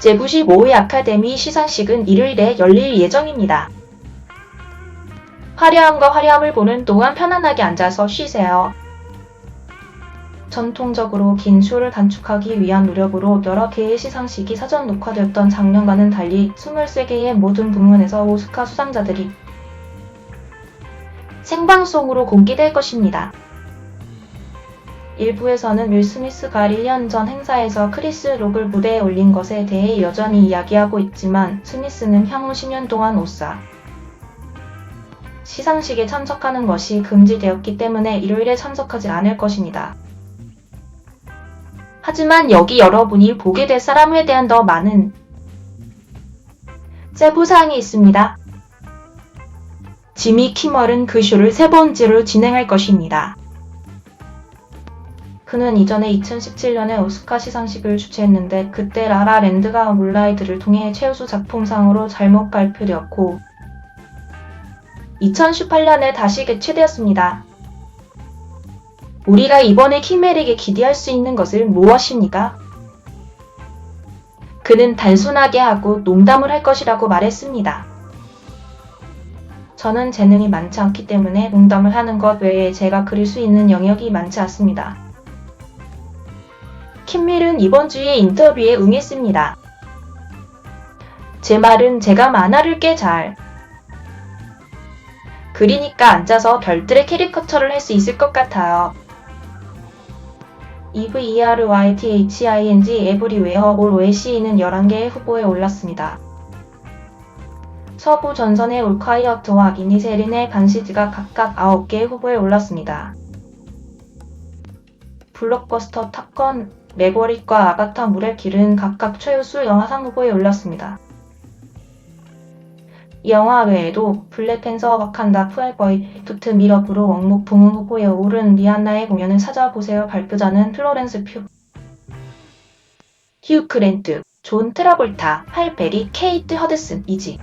제부시 모의 아카데미 시상식은 일요일에 열릴 예정입니다. 화려함과 화려함을 보는 동안 편안하게 앉아서 쉬세요. 전통적으로 긴 슈를 단축하기 위한 노력으로 여러 개의 시상식이 사전 녹화되었던 작년과는 달리 23개의 모든 부문에서 오스카 수상자들이 생방송으로 공개될 것입니다. 일부에서는 윌 스미스가 1년 전 행사에서 크리스 록을 무대에 올린 것에 대해 여전히 이야기하고 있지만 스미스는 향후 10년 동안 오사 시상식에 참석하는 것이 금지되었기 때문에 일요일에 참석하지 않을 것입니다. 하지만 여기 여러분이 보게 될 사람에 대한 더 많은 세부사항이 있습니다. 지미 키멀은 그 쇼를 세 번째로 진행할 것입니다. 그는 이전에 2017년에 오스카 시상식을 주최했는데 그때 라라랜드가 물라이드를 통해 최우수 작품상으로 잘못 발표되었고 2018년에 다시 개최되었습니다. 우리가 이번에 키멜에게 기대할 수 있는 것을 무엇입니까? 그는 단순하게 하고 농담을 할 것이라고 말했습니다. 저는 재능이 많지 않기 때문에 농담을 하는 것 외에 제가 그릴 수 있는 영역이 많지 않습니다. 킴밀은 이번 주에 인터뷰에 응했습니다. 제 말은 제가 만화를 꽤 잘 그리니까 앉아서 별들의 캐리커처를 할 수 있을 것 같아요. EVERYTHING 에브리웨어 올 OSC는 11개의 후보에 올랐습니다. 서부 전선의 올콰이어트와 이니세린의 반시즈가 각각 9개의 후보에 올랐습니다. 블록버스터 탑건, 매버릭과 아가타 물의 길은 각각 최우수 영화상 후보에 올랐습니다. 이 영화 외에도 블랙팬서 와칸다 푸알버이, 투트 미러브로 원목 부문 후보에 오른 리안나의 공연을 찾아보세요. 발표자는 플로렌스 퓨, 휴 크랜트, 존 트라볼타, 할베리, 케이트 허드슨, 이지.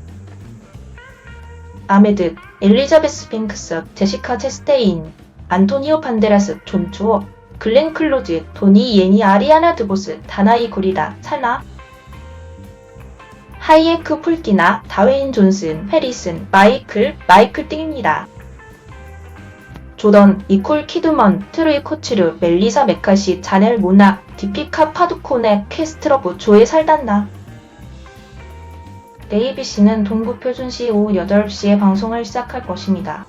아메드, 엘리자베스 핑크스, 제시카 체스테인, 안토니오 판데라스, 존 주어, 글렌 클로즈, 도니 예니 아리아나 드보스, 다나이 구리다, 살나, 하이에크 폴키나, 다웨인 존슨, 해리슨, 마이클, 마이클 띵입니다. 조던, 이콜 키드먼, 트루이 코츠르, 멜리사 메카시, 자넬 모나, 디피카 파두코네, 퀘스트러브, 조에 살단나. ABC는 동부 표준시 오후 8시에 방송을 시작할 것입니다.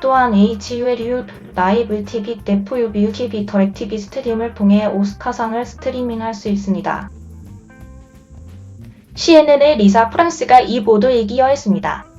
또한 HULU 라이브 TV, 네포유비유 TV, 더렉TV 스트림을 통해 오스카상을 스트리밍할 수 있습니다. CNN의 리사 프랑스가 이 보도에 기여했습니다.